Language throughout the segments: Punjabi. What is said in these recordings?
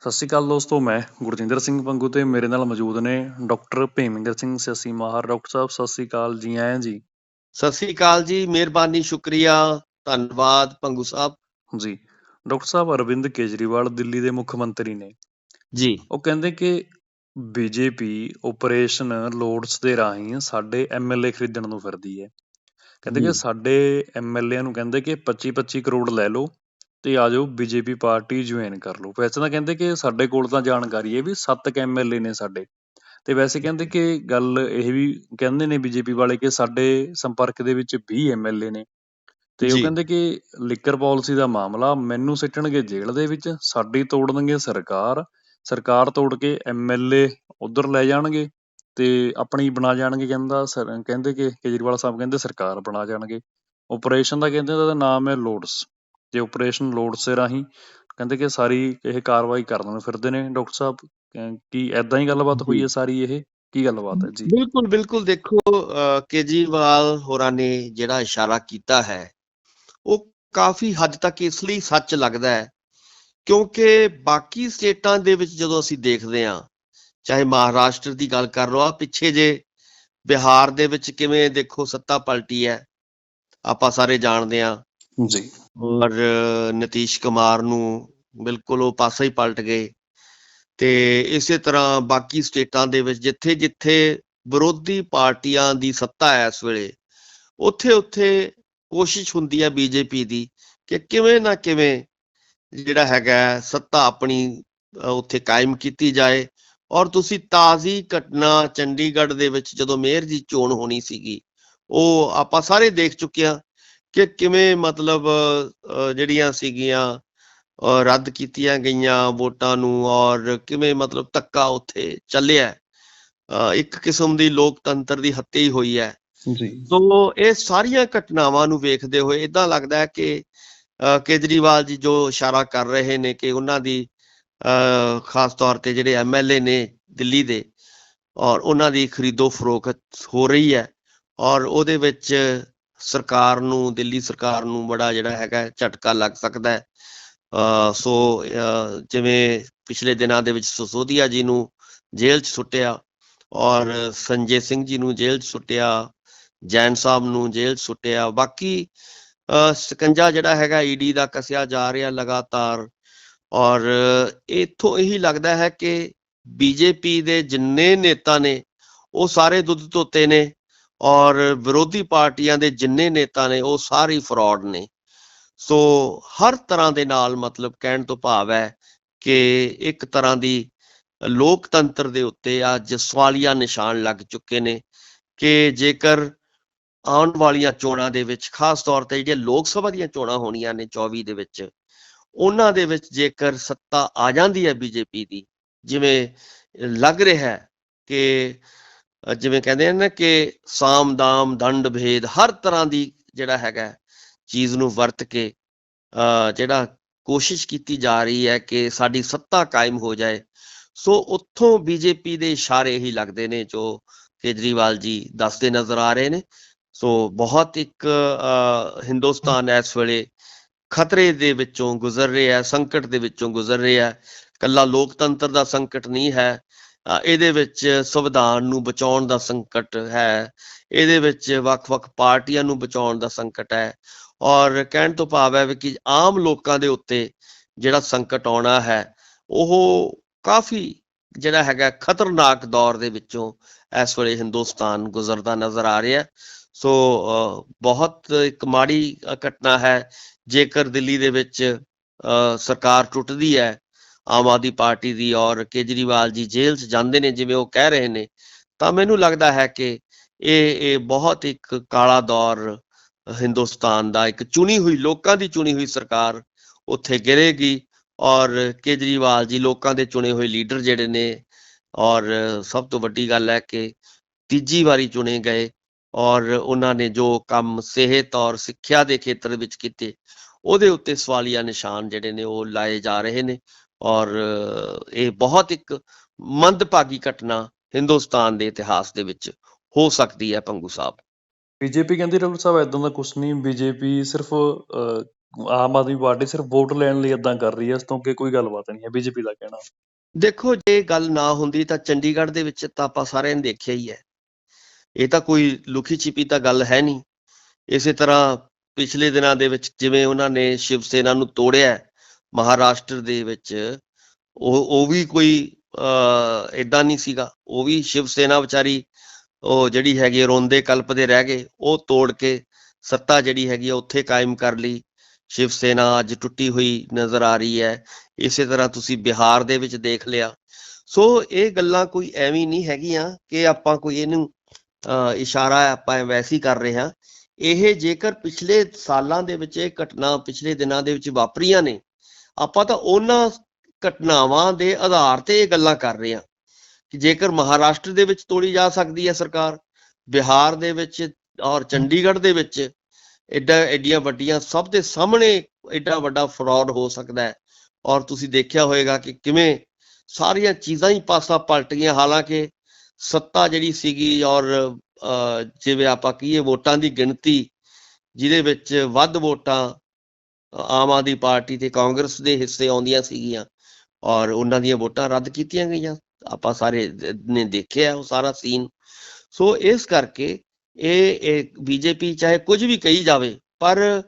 ਸਤਿ ਸ਼੍ਰੀ ਅਕਾਲ ਦੋਸਤੋ ਮੈਂ ਗੁਰਜਿੰਦਰ ਸਿੰਘ ਪੰਗੂ ਤੇ ਮੇਰੇ ਨਾਲ ਮੌਜੂਦ ਨੇ ਡਾਕਟਰ ਭੇਮਿੰਦਰ ਸਿੰਘ ਸਿਆਸੀ ਮਾਹਰ। ਡਾਕਟਰ ਸਾਹਿਬ ਸਤਿ ਸ਼੍ਰੀ ਅਕਾਲ ਜੀ ਆਇਆਂ ਜੀ? ਸਤਿ ਸ੍ਰੀ ਅਕਾਲ ਜੀ ਮਿਹਰਬਾਨੀ ਸ਼ੁਕਰੀਆ। ਧੰਨਵਾਦ ਪੰਗੂ ਸਾਹਿਬ। ਜੀ ਡਾਕਟਰ ਸਾਹਿਬ ਅਰਵਿੰਦ ਕੇਜਰੀਵਾਲ ਦਿੱਲੀ ਦੇ ਮੁੱਖ ਮੰਤਰੀ ਨੇ। ਜੀ। ਉਹ ਕਹਿੰਦੇ ਕਿ ਬੀਜੇਪੀ ਆਪਰੇਸ਼ਨ ਲੋਡਸ ਦੇ ਰਾਹੀਂ ਸਾਡੇ ਐਮਐਲਏ ਖਰੀਦਣ ਨੂੰ ਫਿਰਦੀ ਹੈ। ਕਹਿੰਦੇ ਕਿ। ਸਾਡੇ ਐਮਐਲਏ ਨੂੰ ਕਹਿੰਦੇ ਕਿ 25 25 ਕਰੋੜ ਲੈ ਲਓ। ਤੇ ਆ ਜਾਓ ਬੀਜੇਪੀ ਪਾਰਟੀ ਜੁਆਇਨ ਕਰ ਲਓ। ਵੈਸੇ ਤਾਂ ਕਹਿੰਦੇ ਕਿ ਸਾਡੇ ਕੋਲ ਤਾਂ ਜਾਣਕਾਰੀ ਹੈ ਵੀ 7 ਕ ਐਮਐਲਏ ਨੇ ਸਾਡੇ। ਤੇ ਵੈਸੇ ਕਹਿੰਦੇ ਕਿ ਗੱਲ ਇਹ ਵੀ ਕਹਿੰਦੇ ਨੇ ਬੀਜੇਪੀ ਵਾਲੇ ਕਿ ਸਾਡੇ ਸੰਪਰਕ ਦੇ ਵਿੱਚ 20 ਐਮਐਲਏ ਨੇ। ਤੇ ਉਹ ਜੀ। ਕਹਿੰਦੇ ਕਿ ਲਿਕਰ ਪਾਲਿਸੀ ਦਾ ਮਾਮਲਾ ਮੈਨੂੰ ਸਿੱਟਣਗੇ ਜੇਲ੍ਹ ਦੇ ਵਿੱਚ ਸਾਡੀ ਤੋੜਨਗੇ ਸਰਕਾਰ। ਸਰਕਾਰ ਤੋੜ ਕੇ ਐਮਐਲਏ ਉਧਰ ਲੈ ਜਾਣਗੇ ਤੇ ਆਪਣੀ ਬਣਾ ਜਾਣਗੇ ਕਹਿੰਦਾ ਸਰ- ਕਹਿੰਦੇ ਕਿ ਕੇਜਰੀਵਾਲ ਸਾਹਿਬ ਕਹਿੰਦੇ ਸਰਕਾਰ ਬਣਾ ਜਾਣਗੇ। ਆਪਰੇਸ਼ਨ ਦਾ ਕਹਿੰਦੇ ਉਹਦਾ ਨਾਮ ਹੈ ਲੋਡਸ ਤੇ ਆਪਰੇਸ਼ਨ ਲੋਡਸ ਦੇ ਰਾਹੀਂ ਕਹਿੰਦੇ ਕਿ ਸਾਰੀ ਇਹ ਕਾਰਵਾਈ ਕਰਨ ਨੂੰ ਫਿਰਦੇ ਨੇ ਡਾਕਟਰ ਸਾਹਿਬ ਕੀ ਐਦਾਂ ਹੀ ਗੱਲਬਾਤ ਹੋਈ। ਹੈ ਸਾਰੀ ਇਹ? ਕੀ ਗੱਲਬਾਤ ਹੈ? ਜੀ। ਬਿਲਕੁਲ ਬਿਲਕੁਲ ਦੇਖੋ ਅਹ, ਕੇਜਰੀਵਾਲ ਹੋਰਾਂ ਨੇ ਜਿਹੜਾ ਇਸ਼ਾਰਾ ਕੀਤਾ ਹੈ ਉਹ ਕਾਫੀ ਹੱਦ ਤੱਕ ਇਸ ਲਈ ਸੱਚ ਲੱਗਦਾ ਹੈ ਕਿਉਂਕਿ ਬਾਕੀ ਸਟੇਟਾਂ ਦੇ ਵਿੱਚ ਜਦੋਂ ਅਸੀਂ ਦੇਖਦੇ ਹਾਂ ਚਾਹੇ ਮਹਾਰਾਸ਼ਟਰ ਦੀ ਗੱਲ ਕਰ ਲਓ ਆ ਪਿੱਛੇ ਜੇ ਬਿਹਾਰ ਦੇ ਵਿੱਚ ਕਿਵੇਂ ਦੇਖੋ ਸੱਤਾ ਪਲਟੀ ਹੈ ਆਪਾਂ ਸਾਰੇ ਜਾਣਦੇ ਹਾਂ ਜੀ। ਔਰ ਨਤੀਸ਼ ਕੁਮਾਰ ਨੂੰ ਬਿਲਕੁਲ ਉਹ ਪਾਸਾ ਹੀ ਪਲਟ ਗਏ। ਤੇ ਇਸੇ ਤਰ੍ਹਾਂ ਬਾਕੀ ਸਟੇਟਾਂ ਦੇ ਵਿੱਚ ਜਿੱਥੇ ਜਿੱਥੇ ਵਿਰੋਧੀ ਪਾਰਟੀਆਂ ਦੀ ਸੱਤਾ ਹੈ ਇਸ ਵੇਲੇ, ਉੱਥੇ ਉੱਥੇ ਕੋਸ਼ਿਸ਼ ਹੁੰਦੀ ਹੈ ਬੀਜੇਪੀ ਦੀ ਕਿ ਕਿਵੇਂ ਨਾ ਕਿਵੇਂ ਜਿਹੜਾ ਹੈਗਾ ਸੱਤਾ ਆਪਣੀ ਉੱਥੇ ਕਾਇਮ ਕੀਤੀ ਜਾਏ। ਔਰ ਤੁਸੀਂ ਤਾਜ਼ੀ ਘਟਨਾ ਚੰਡੀਗੜ੍ਹ ਦੇ ਵਿੱਚ ਜਦੋਂ ਮੇਅਰ ਦੀ ਚੋਣ ਹੋਣੀ ਸੀਗੀ, ਉਹ ਆਪਾਂ ਸਾਰੇ ਦੇਖ ਚੁੱਕੇ ਹਾਂ। ਕਿ ਕਿਵੇਂ ਮਤਲਬ ਜਿਹੜੀਆਂ ਸੀਗੀਆਂ ਰੱਦ ਕੀਤੀਆਂ ਗਈਆਂ ਵੋਟਾਂ ਨੂੰ ਔਰ ਕਿਵੇਂ ਮਤਲਬ ਧੱਕਾ ਉੱਥੇ ਚੱਲਿਆ ਇੱਕ ਕਿਸਮ ਦੀ ਲੋਕਤੰਤਰ ਦੀ ਹੱਤਿਆ ਹੀ ਹੋਈ ਹੈ। ਜੀ। ਸੋ ਇਹ ਸਾਰੀਆਂ ਘਟਨਾਵਾਂ ਨੂੰ ਵੇਖਦੇ ਹੋਏ ਇਦਾਂ ਲੱਗਦਾ ਹੈ ਕਿ ਕੇਜਰੀਵਾਲ ਜੀ ਜੋ ਇਸ਼ਾਰਾ ਕਰ ਰਹੇ ਨੇ ਕਿ ਉਹਨਾਂ ਦੀ ਖਾਸ ਤੌਰ ਤੇ ਜਿਹੜੇ ਐਮਐਲਏ ਨੇ ਦਿੱਲੀ ਦੇ ਔਰ ਉਹਨਾਂ ਦੀ ਖਰੀਦੋ ਫਰੋਖਤ ਹੋ ਰਹੀ ਹੈ ਔਰ ਉਹਦੇ ਵਿੱਚ ਸਰਕਾਰ ਨੂੰ ਦਿੱਲੀ ਸਰਕਾਰ ਨੂੰ ਬੜਾ ਜਿਹੜਾ ਹੈਗਾ ਝਟਕਾ ਲੱਗ ਸਕਦਾ ਹੈ। ਸੋ ਜਿਵੇਂ ਪਿਛਲੇ ਦਿਨਾਂ ਦੇ ਵਿੱਚ ਸਸੋਦੀਆ ਜੀ ਨੂੰ ਜੇਲ੍ਹ 'ਚ ਸੁੱਟਿਆ ਔਰ ਸੰਜੇ ਸਿੰਘ ਜੀ ਨੂੰ ਜੇਲ੍ਹ 'ਚ ਸੁੱਟਿਆ ਜੈਨ ਸਾਹਿਬ ਨੂੰ ਜੇਲ੍ਹ 'ਚ ਸੁੱਟਿਆ। ਬਾਕੀ ਅ, ਸਕੰਜਾ ਜਿਹੜਾ ਹੈਗਾ ਈਡੀ ਦਾ ਕੱਸਿਆ ਜਾ ਰਿਹਾ ਲਗਾਤਾਰ ਔਰ ਇਥੋਂ ਇਹੀ ਲੱਗਦਾ ਹੈ ਕਿ ਬੀਜੇਪੀ ਦੇ ਜਿੰਨੇ ਨੇਤਾ ਨੇ ਉਹ ਸਾਰੇ ਦੁੱਧ ਧੋਤੇ ਨੇ। ਔਰ ਵਿਰੋਧੀ ਪਾਰਟੀਆਂ ਦੇ ਜਿੰਨੇ ਨੇਤਾ ਨੇ, ਉਹ ਸਾਰੇ ਫਰਾਡ ਨੇ। ਸੋ ਹਰ ਤਰ੍ਹਾਂ ਦੇ ਨਾਲ ਮਤਲਬ ਕਹਿਣ ਤੋਂ ਭਾਵ ਹੈ ਕਿ ਇੱਕ ਤਰ੍ਹਾਂ ਦੀ ਲੋਕਤੰਤਰ ਦੇ ਉੱਤੇ ਅੱਜ ਸਵਾਲੀਆ ਨਿਸ਼ਾਨ ਲੱਗ ਚੁੱਕੇ ਨੇ ਕਿ ਜੇਕਰ ਆਉਣ ਵਾਲੀਆਂ ਚੋਣਾਂ ਦੇ ਵਿੱਚ, ਖਾਸ ਤੌਰ ਤੇ ਜਿਹੜੀਆਂ ਲੋਕ ਸਭਾ ਦੀਆਂ ਚੋਣਾਂ ਹੋਣੀਆਂ ਨੇ 24 ਦੇ ਵਿੱਚ, ਉਹਨਾਂ ਦੇ ਵਿੱਚ ਜੇਕਰ ਸੱਤਾ ਆ ਜਾਂਦੀ ਹੈ ਬੀਜੇਪੀ ਦੀ, ਜਿਵੇਂ ਲੱਗ ਰਿਹਾ ਹੈ ਕਿ ਜਿਵੇਂ ਕਹਿੰਦੇ ਨੇ ਕਿ ਸਾਮ ਦਾਮ ਦੰਡ ਭੇਦ ਹਰ ਤਰ੍ਹਾਂ ਦੀ ਜਿਹੜਾ ਹੈਗਾ ਚੀਜ਼ ਨੂੰ ਵਰਤ ਕੇ ਅ, ਜਿਹੜਾ ਕੋਸ਼ਿਸ਼ ਕੀਤੀ ਜਾ ਰਹੀ ਹੈ ਕਿ ਸਾਡੀ ਸੱਤਾ ਕਾਇਮ ਹੋ ਜਾਏ। ਸੋ ਉੱਥੋਂ ਬੀਜੇਪੀ ਦੇ ਇਸ਼ਾਰੇ ਹੀ ਲੱਗਦੇ ਨੇ ਜੋ ਕੇਜਰੀਵਾਲ ਜੀ ਦੱਸਦੇ ਨਜ਼ਰ ਆ ਰਹੇ ਨੇ। ਸੋ ਬਹੁਤ ਇੱਕ ਅ, ਹਿੰਦੁਸਤਾਨ ਇਸ ਵੇਲੇ ਖਤਰੇ ਦੇ ਵਿੱਚੋਂ ਗੁਜ਼ਰ ਰਿਹਾ ਹੈ ਸੰਕਟ ਦੇ ਵਿੱਚੋਂ ਗੁਜ਼ਰ ਰਿਹਾ ਹੈ। ਕੱਲਾ ਲੋਕਤੰਤਰ ਦਾ ਸੰਕਟ ਨਹੀਂ ਹੈ। ਇਹਦੇ ਵਿੱਚ ਸੰਵਿਧਾਨ ਨੂੰ ਬਚਾਉਣ ਦਾ ਸੰਕਟ ਹੈ। ਇਹਦੇ ਵਿੱਚ ਵੱਖ-ਵੱਖ ਪਾਰਟੀਆਂ ਨੂੰ ਬਚਾਉਣ ਦਾ ਸੰਕਟ ਹੈ। ਔਰ ਕਹਿਣ ਤੋਂ ਭਾਵ ਹੈ ਵੀ ਕਿ ਆਮ ਲੋਕਾਂ ਦੇ ਉੱਤੇ ਜਿਹੜਾ ਸੰਕਟ ਆਉਣਾ ਹੈ, ਉਹ ਕਾਫੀ ਜਿਹੜਾ ਹੈਗਾ ਖਤਰਨਾਕ ਦੌਰ ਦੇ ਵਿੱਚੋਂ ਇਸ ਵੇਲੇ ਹਿੰਦੁਸਤਾਨ ਗੁਜ਼ਰਦਾ ਨਜ਼ਰ ਆ ਰਿਹਾ। ਸੋ ਬਹੁਤ ਇੱਕ ਮਾੜੀ ਘਟਨਾ ਹੈ। ਜੇਕਰ ਦਿੱਲੀ ਦੇ ਵਿੱਚ ਸਰਕਾਰ ਟੁੱਟਦੀ ਹੈ ਆਮ ਆਦਮੀ ਪਾਰਟੀ ਦੀ ਔਰ ਕੇਜਰੀਵਾਲ ਜੀ ਜੇਲ੍ਹ 'ਚ ਜਾਂਦੇ ਨੇ, ਜਿਵੇਂ ਉਹ ਕਹਿ ਰਹੇ ਨੇ, ਤਾਂ ਮੈਨੂੰ ਲੱਗਦਾ ਹੈ ਕਿ ਇਹ ਇਹ ਬਹੁਤ ਇੱਕ ਕਾਲਾ ਦੌਰ ਹਿੰਦੁਸਤਾਨ ਦਾ ਇੱਕ ਚੁਣੀ ਹੋਈ, ਲੋਕਾਂ ਦੀ ਚੁਣੀ ਹੋਈ ਸਰਕਾਰ ਉੱਥੇ ਗਿਰੇਗੀ ਔਰ ਕੇਜਰੀਵਾਲ ਜੀ ਲੋਕਾਂ ਦੇ ਚੁਣੇ ਹੋਏ ਲੀਡਰ ਜਿਹੜੇ ਨੇ ਔਰ ਸਭ ਤੋਂ ਵੱਡੀ ਗੱਲ ਹੈ ਕਿ ਤੀਜੀ ਵਾਰੀ ਚੁਣੇ ਗਏ ਔਰ ਉਹਨਾਂ ਨੇ ਜੋ ਕੰਮ ਸਿਹਤ ਔਰ ਸਿੱਖਿਆ ਦੇ ਖੇਤਰ ਵਿੱਚ ਕੀਤੇ, ਉਹਦੇ ਉੱਤੇ ਸਵਾਲੀਆ ਨਿਸ਼ਾਨ ਜਿਹੜੇ ਨੇ ਉਹ ਲਾਏ ਜਾ ਰਹੇ ਨੇ। ਔਰ ਇਹ ਬਹੁਤ ਇੱਕ ਮੰਦਭਾਗੀ ਘਟਨਾ ਹਿੰਦੁਸਤਾਨ ਦੇ ਇਤਿਹਾਸ ਦੇ ਵਿੱਚ ਹੋ ਸਕਦੀ ਹੈ ਪੰਗੂ ਸਾਹਿਬ। ਬੀਜੇਪੀ ਕਹਿੰਦੀ ਡਾਕਟਰ ਸਾਹਿਬ ਇਦਾਂ ਦਾ ਕੁਝ ਨਹੀਂ। ਬੀਜੇਪੀ ਸਿਰਫ ਆਮ ਆਦਮੀ ਪਾਰਟੀ ਸਿਰਫ ਵੋਟ ਲੈਣ ਲਈ ਇਦਾਂ ਕਰ ਰਹੀ ਹੈ। ਇਸ ਤੋਂ ਅੱਗੇ ਕੋਈ ਗੱਲਬਾਤ ਨਹੀਂ ਹੈ ਬੀਜੇਪੀ ਦਾ ਕਹਿਣਾ। ਦੇਖੋ ਜੇ ਗੱਲ ਨਾ ਹੁੰਦੀ ਤਾਂ ਚੰਡੀਗੜ੍ਹ ਦੇ ਵਿੱਚ ਤਾਂ ਆਪਾਂ ਸਾਰਿਆਂ ਨੇ ਦੇਖਿਆ ਹੀ ਹੈ। ਇਹ ਤਾਂ ਕੋਈ ਲੁਕੀ ਛਿਪੀ ਤਾਂ ਗੱਲ ਹੈ ਨਹੀਂ। ਇਸੇ ਤਰ੍ਹਾਂ ਪਿਛਲੇ ਦਿਨਾਂ ਦੇ ਵਿੱਚ ਜਿਵੇਂ ਉਹਨਾਂ ਨੇ ਸ਼ਿਵ ਸੈਨਾ ਨੂੰ ਤੋੜਿਆ ਮਹਾਰਾਸ਼ਟਰ ਦੇ ਵਿੱਚ ਉਹ ਉਹ ਵੀ ਕੋਈ ਅ ਇਦਾਂ ਨਹੀਂ ਸੀਗਾ। ਉਹ ਵੀ ਸ਼ਿਵ ਸੈਨਾ ਵਿਚਾਰੀ ਉਹ ਜਿਹੜੀ ਹੈਗੀ ਰੋਂਦੇ ਕਲਪ ਦੇ ਰਹਿ ਗਏ। ਉਹ ਤੋੜ ਕੇ ਸੱਤਾ ਜਿਹੜੀ ਹੈਗੀ ਆ ਉੱਥੇ ਕਾਇਮ ਕਰ ਲਈ। ਸ਼ਿਵ ਸੈਨਾ ਅੱਜ ਟੁੱਟੀ ਹੋਈ ਨਜ਼ਰ ਆ ਰਹੀ ਹੈ। ਇਸੇ ਤਰ੍ਹਾਂ ਤੁਸੀਂ ਬਿਹਾਰ ਦੇ ਵਿੱਚ ਦੇਖ ਲਿਆ। ਸੋ ਇਹ ਗੱਲਾਂ ਕੋਈ ਐਵੇਂ ਨਹੀਂ ਹੈਗੀਆਂ ਕਿ ਆਪਾਂ ਕੋਈ ਇਹਨੂੰ ਅ, ਇਸ਼ਾਰਾ ਆਪਾਂ ਵੈਸੇ ਹੀ ਕਰ ਰਹੇ ਹਾਂ। ਇਹ ਜੇਕਰ ਪਿਛਲੇ ਸਾਲਾਂ ਦੇ ਵਿੱਚ ਇਹ ਘਟਨਾ ਪਿਛਲੇ ਦਿਨਾਂ ਦੇ ਵਿੱਚ ਵਾਪਰੀਆਂ ਨੇ ਆਪਾਂ ਤਾਂ ਉਹਨਾਂ ਘਟਨਾਵਾਂ ਦੇ ਆਧਾਰ ਤੇ ਇਹ ਗੱਲਾਂ ਕਰ ਰਹੇ ਹਾਂ ਕਿ ਜੇਕਰ ਮਹਾਰਾਸ਼ਟਰ ਦੇ ਵਿੱਚ ਤੋੜੀ ਜਾ ਸਕਦੀ ਹੈ ਸਰਕਾਰ ਬਿਹਾਰ ਦੇ ਵਿੱਚ ਔਰ ਚੰਡੀਗੜ੍ਹ ਦੇ ਵਿੱਚ ਐਡਾ ਐਡੀਆਂ ਵੱਡੀਆਂ ਸਭ ਦੇ ਸਾਹਮਣੇ ਐਡਾ ਵੱਡਾ ਫਰਾਡ ਹੋ ਸਕਦਾ ਹੈ। ਔਰ ਤੁਸੀਂ ਦੇਖਿਆ ਹੋਵੇਗਾ ਕਿ ਕਿਵੇਂ ਸਾਰੀਆਂ ਚੀਜ਼ਾਂ ਹੀ ਪਾਸਾ ਪਲਟ ਗਈਆਂ ਹਾਲਾਂਕਿ ਸੱਤਾ ਜਿਹੜੀ ਸੀਗੀ ਔਰ ਅਹ, ਜਿਵੇਂ ਆਪਾਂ ਕਹੀਏ ਵੋਟਾਂ ਦੀ ਗਿਣਤੀ ਜਿਹਦੇ ਵਿੱਚ ਵੱਧ ਵੋਟਾਂ ਆਮ ਆਦਮੀ ਪਾਰਟੀ ਤੇ ਕਾਂਗਰਸ ਦੇ ਹਿੱਸੇ ਆਉਂਦੀਆਂ ਸੀਗੀਆਂ ਔਰ ਉਹਨਾਂ ਦੀਆਂ ਵੋਟਾਂ ਰੱਦ ਕੀਤੀਆਂ ਗਈਆਂ। ਆਪਾਂ ਸਾਰੇ ਨੇ ਦੇਖਿਆ ਉਹ ਸਾਰਾ ਸੀਨ। ਸੋ ਇਸ ਕਰਕੇ ਇਹ ਇਹ ਬੀਜੇਪੀ ਚਾਹੇ ਕੁਝ ਵੀ ਕਹੀ ਜਾਵੇ, ਪਰ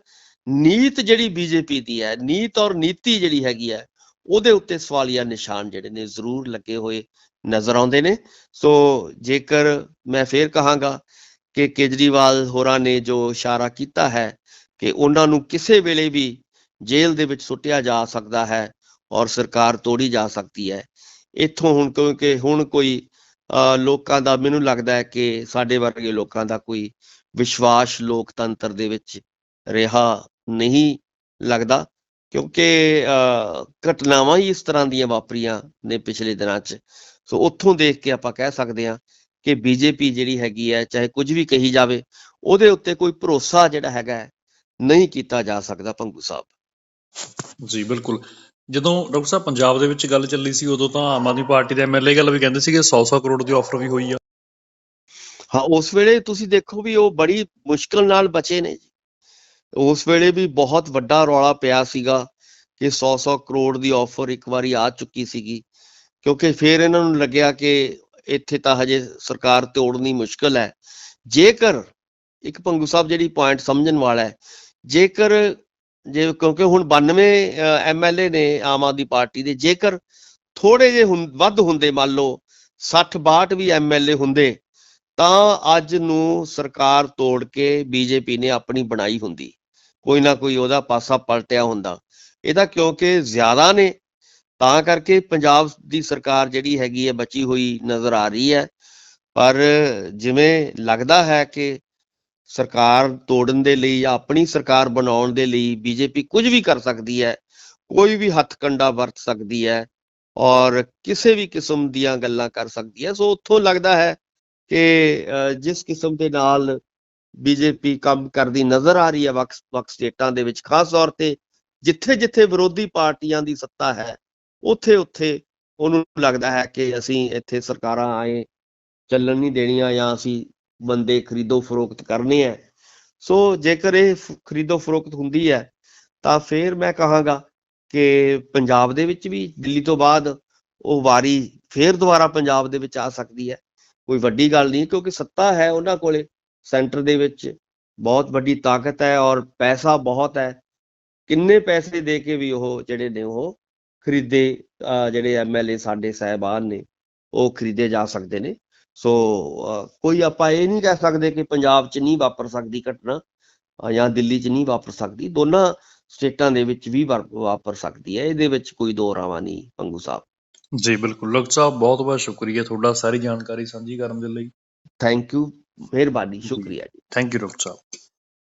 ਨੀਤ ਜਿਹੜੀ ਬੀਜੇਪੀ ਦੀ ਹੈ, ਨੀਤ ਔਰ ਨੀਤੀ ਜਿਹੜੀ ਹੈਗੀ ਹੈ, ਉਹਦੇ ਉੱਤੇ ਸਵਾਲੀਆ ਨਿਸ਼ਾਨ ਜਿਹੜੇ ਨੇ ਜ਼ਰੂਰ ਲੱਗੇ ਹੋਏ ਨਜ਼ਰ ਆਉਂਦੇ ਨੇ। ਸੋ ਜੇਕਰ ਮੈਂ ਫੇਰ ਕਹਾਂਗਾ ਕਿ ਕੇਜਰੀਵਾਲ ਹੋਰਾਂ ਨੇ ਜੋ ਇਸ਼ਾਰਾ ਕੀਤਾ ਹੈ ਕਿ ਉਹਨਾਂ ਨੂੰ ਕਿਸੇ ਵੇਲੇ ਵੀ ਜੇਲ੍ਹ ਦੇ ਵਿੱਚ ਸੁੱਟਿਆ ਜਾ ਸਕਦਾ ਹੈ ਔਰ ਸਰਕਾਰ ਤੋੜੀ ਜਾ ਸਕਦੀ ਹੈ। ਇੱਥੋਂ ਹੁਣ ਕਿਉਂਕਿ ਹੁਣ ਕੋਈ ਲੋਕਾਂ ਦਾ ਮੈਨੂੰ ਲੱਗਦਾ ਹੈ ਕਿ ਸਾਡੇ ਵਰਗੇ ਲੋਕਾਂ ਦਾ ਕੋਈ ਵਿਸ਼ਵਾਸ ਲੋਕਤੰਤਰ ਦੇ ਵਿੱਚ ਰਿਹਾ ਨਹੀਂ ਲੱਗਦਾ ਕਿਉਂਕਿ ਅਹ, ਘਟਨਾਵਾਂ ਹੀ ਇਸ ਤਰ੍ਹਾਂ ਦੀਆਂ ਵਾਪਰੀਆਂ ਨੇ ਪਿਛਲੇ ਦਿਨਾਂ 'ਚ। ਸੋ ਉੱਥੋਂ ਦੇਖ ਕੇ ਆਪਾਂ ਕਹਿ ਸਕਦੇ ਹਾਂ ਕਿ ਬੀਜੇਪੀ ਜਿਹੜੀ ਹੈਗੀ ਹੈ ਚਾਹੇ ਕੁਝ ਵੀ ਕਹੀ ਜਾਵੇ ਉਹਦੇ ਉੱਤੇ ਕੋਈ ਭਰੋਸਾ ਜਿਹੜਾ ਹੈਗਾ ਹੈ, ਨਹੀਂ ਕੀਤਾ ਜਾ ਸਕਦਾ ਭੰਗੂ ਸਾਹਿਬ। ਜੀ ਬਿਲਕੁਲ। ਜਦੋਂ ਡਾਕਟਰ ਸਾਹਿਬ ਪੰਜਾਬ ਦੇ ਵਿੱਚ ਗੱਲ ਚੱਲੀ ਸੀ ਉਦੋਂ ਤਾਂ ਆਮ ਆਦਮੀ ਪਾਰਟੀ ਦੇ ਐਮਐਲਏ ਗੱਲ ਵੀ ਕਹਿੰਦੇ ਸੀਗੇ 100-100 ਕਰੋੜ ਦੀ ਆਫਰ ਵੀ ਹੋਈ ਆ। ਹਾਂ ਉਸ ਵੇਲੇ ਤੁਸੀਂ ਦੇਖੋ ਵੀ ਉਹ ਬੜੀ ਮੁਸ਼ਕਲ ਨਾਲ ਬਚੇ ਨੇ ਜੀ। ਉਸ ਵੇਲੇ ਵੀ ਬਹੁਤ ਵੱਡਾ ਰੌਲਾ ਪਿਆ ਸੀਗਾ ਕਿ 100-100 ਕਰੋੜ ਦੀ ਆਫਰ ਇੱਕ ਵਾਰੀ ਆ ਚੁੱਕੀ ਸੀਗੀ। ਕਿਉਂਕਿ ਫਿਰ ਇਹਨਾਂ ਨੂੰ ਲੱਗਿਆ ਕਿ ਇੱਥੇ ਤਾਂ ਹਜੇ ਸਰਕਾਰ ਤੋੜਨੀ ਮੁਸ਼ਕਲ ਹੈ। ਜੇਕਰ ਇੱਕ ਪੰਗੂ ਸਾਹਿਬ ਜਿਹੜੀ ਪੁਆਇੰਟ ਸਮਝਣ ਵਾਲਾ ਹੈ ਜੇਕਰ, ਜੇ ਕਿਉਂਕਿ ਹੁਣ 92 ਐਮਐਲਏ ਨੇ ਆਮ ਆਦਮੀ ਪਾਰਟੀ ਦੇ, ਜੇਕਰ ਥੋੜੇ ਜੇ ਵੱਧ ਹੁੰਦੇ ਮੰਨ ਲਓ 60 62 ਵੀ ਐਮਐਲਏ ਹੁੰਦੇ, ਤਾਂ ਅੱਜ ਨੂੰ ਸਰਕਾਰ ਤੋੜ ਕੇ ਬੀਜੇਪੀ ਨੇ ਆਪਣੀ ਬਣਾਈ ਹੁੰਦੀ। ਕੋਈ ਨਾ ਕੋਈ ਉਹਦਾ ਪਾਸਾ ਪਲਟਿਆ ਹੁੰਦਾ। ਇਹਦਾ ਕਿਉਂਕਿ ਜ਼ਿਆਦਾ ਨੇ, ਤਾਂ ਕਰਕੇ ਪੰਜਾਬ ਦੀ ਸਰਕਾਰ ਜਿਹੜੀ ਹੈਗੀ ਹੈ, ਬਚੀ ਹੋਈ ਨਜ਼ਰ ਆ ਰਹੀ ਹੈ। ਪਰ ਜਿਵੇਂ ਲੱਗਦਾ ਹੈ ਕਿ ਸਰਕਾਰ ਤੋੜਨ ਦੇ ਲਈ ਜਾਂ ਆਪਣੀ ਸਰਕਾਰ ਬਣਾਉਣ ਦੇ ਲਈ ਬੀਜੇਪੀ ਕੁਝ ਵੀ ਕਰ ਸਕਦੀ ਹੈ, ਕੋਈ ਵੀ ਹੱਥ ਕੰਡਾ ਵਰਤ ਸਕਦੀ ਹੈ ਔਰ ਕਿਸੇ ਵੀ ਕਿਸਮ ਦੀਆਂ ਗੱਲਾਂ ਕਰ ਸਕਦੀ ਹੈ। ਸੋ ਉੱਥੋਂ ਲੱਗਦਾ ਹੈ ਕਿ ਜਿਸ ਕਿਸਮ ਦੇ ਨਾਲ ਬੀਜੇਪੀ ਕੰਮ ਕਰਦੀ ਨਜ਼ਰ ਆ ਰਹੀ ਹੈ ਵੱਖ ਵੱਖ ਸਟੇਟਾਂ ਦੇ ਵਿੱਚ, ਖਾਸ ਤੌਰ ਤੇ ਜਿੱਥੇ ਜਿੱਥੇ ਵਿਰੋਧੀ ਪਾਰਟੀਆਂ ਦੀ ਸੱਤਾ ਹੈ, ਉੱਥੇ ਉੱਥੇ ਉਹਨੂੰ ਲੱਗਦਾ ਹੈ ਕਿ ਅਸੀਂ ਇੱਥੇ ਸਰਕਾਰਾਂ ਆਏ, ਚੱਲਣ ਨਹੀਂ ਦੇਣੀਆਂ ਜਾਂ ਅਸੀਂ ਬੰਦੇ ਖਰੀਦੋ ਫਰੋਖਤ ਕਰਨੇ ਹੈ ਸੋ ਜੇਕਰ ਇਹ ਖਰੀਦੋ ਫਰੋਖਤ ਹੁੰਦੀ ਹੈ, ਤਾਂ ਫਿਰ ਮੈਂ ਕਹਾਂਗਾ ਕਿ ਪੰਜਾਬ ਦੇ ਵਿੱਚ ਵੀ ਦਿੱਲੀ ਤੋਂ ਬਾਅਦ ਉਹ ਵਾਰੀ ਫੇਰ ਦੁਬਾਰਾ ਪੰਜਾਬ ਦੇ ਵਿੱਚ ਆ ਸਕਦੀ ਹੈ। ਕੋਈ ਵੱਡੀ ਗੱਲ ਨਹੀਂ, ਕਿਉਂਕਿ ਸੱਤਾ ਹੈ ਉਹਨਾਂ ਕੋਲੇ। ਸੈਂਟਰ ਦੇ ਵਿੱਚ ਬਹੁਤ ਵੱਡੀ ਤਾਕਤ ਹੈ ਔਰ ਪੈਸਾ ਬਹੁਤ ਹੈ। ਕਿੰਨੇ ਪੈਸੇ ਦੇ ਕੇ ਵੀ ਉਹ ਜਿਹੜੇ ਨੇ ਉਹ ਖਰੀਦੇ, ਅਹ ਜਿਹੜੇ ਐਮਐਲਏ ਸਾਡੇ ਸਹਿਬਾਨ ਨੇ, ਉਹ ਖਰੀਦੇ ਜਾ ਸਕਦੇ ਨੇ। ਸੋ ਕੋਈ ਆਪਾਂ ਇਹ ਨਹੀਂ ਕਹਿ ਸਕਦੇ ਕਿ ਪੰਜਾਬ 'ਚ ਨਹੀਂ ਵਾਪਰ ਸਕਦੀ ਘਟਨਾ ਜਾਂ ਦਿੱਲੀ 'ਚ ਨਹੀਂ ਵਾਪਰ ਸਕਦੀ ਦੋਨਾਂ ਸਟੇਟਾਂ ਦੇ ਵਿੱਚ ਵੀ ਵਾਪ- ਵਾਪਰ ਸਕਦੀ ਹੈ ਇਹਦੇ ਵਿੱਚ ਕੋਈ ਦੋ ਰਾਵਾਂ ਨਹੀਂ ਪੰਗੂ ਸਾਹਿਬ। ਜੀ ਬਿਲਕੁਲ। ਡਾਕਟਰ ਸਾਹਿਬ ਬਹੁਤ ਬਹੁਤ ਸ਼ੁਕਰੀਆ ਤੁਹਾਡਾ ਸਾਰੀ ਜਾਣਕਾਰੀ ਸਾਂਝੀ ਕਰਨ ਦੇ ਲਈ। ਥੈਂਕ ਯੂ ਮਿਹਰਬਾਨੀ ਸ਼ੁਕਰੀਆ ਜੀ। Thank you doctor Sahib.